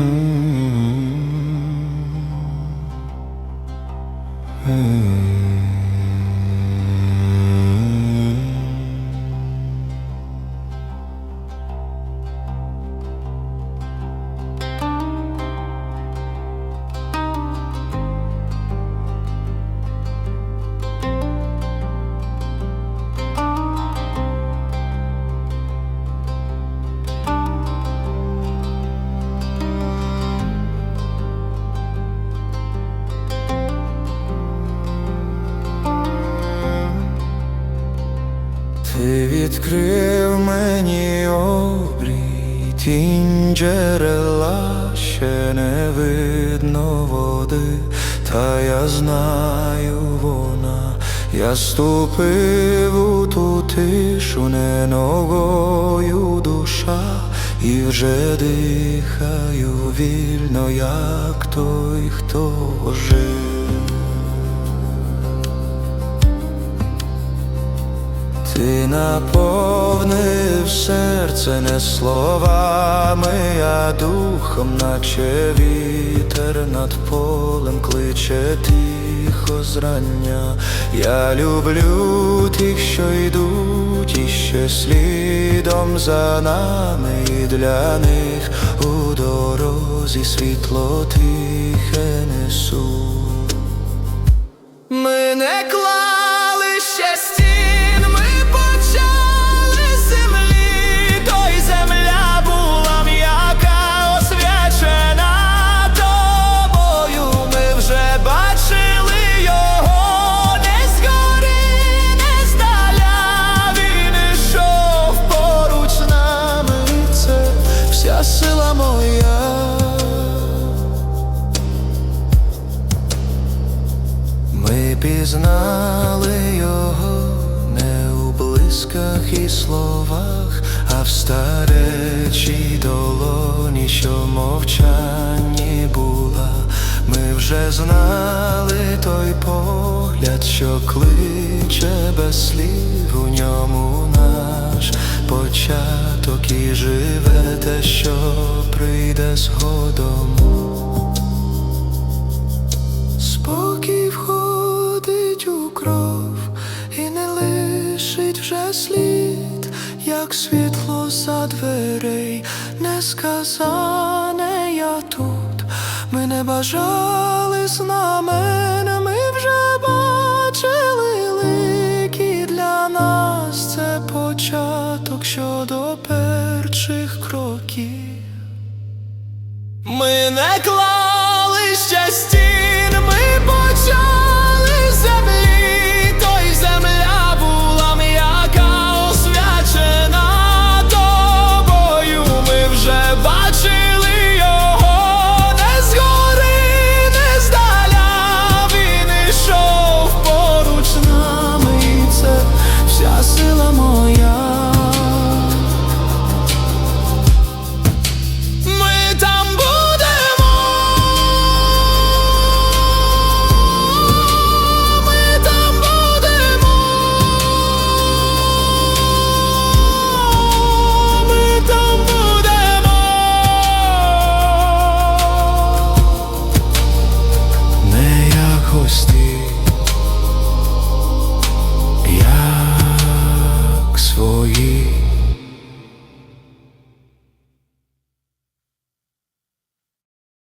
Hmm. Ти відкрив мені обрій, тінь джерела ще не видно води, та я знаю вона, я ступив у ту тишу, не ногою душа, і вже дихаю вільно, як той, хто жив. Ти наповнив серце не словами, а духом, наче вітер над полем кличе тихо зрання. Я люблю тих, що йдуть, і ще слідом за нами, і для них у дорозі світло тихе несу. Ми не пізнали його не у блисках і словах, а в старечій долоні, що в мовчанні була. Ми вже знали той погляд, що кличе без слів у ньому наш початок і живе те, що прийде згодом. Як світло за дверей, не сказане я тут. Ми не бажали знамен, ми вже бачили лики для нас. Це початок щодо перших кроків. Ми не клали щастя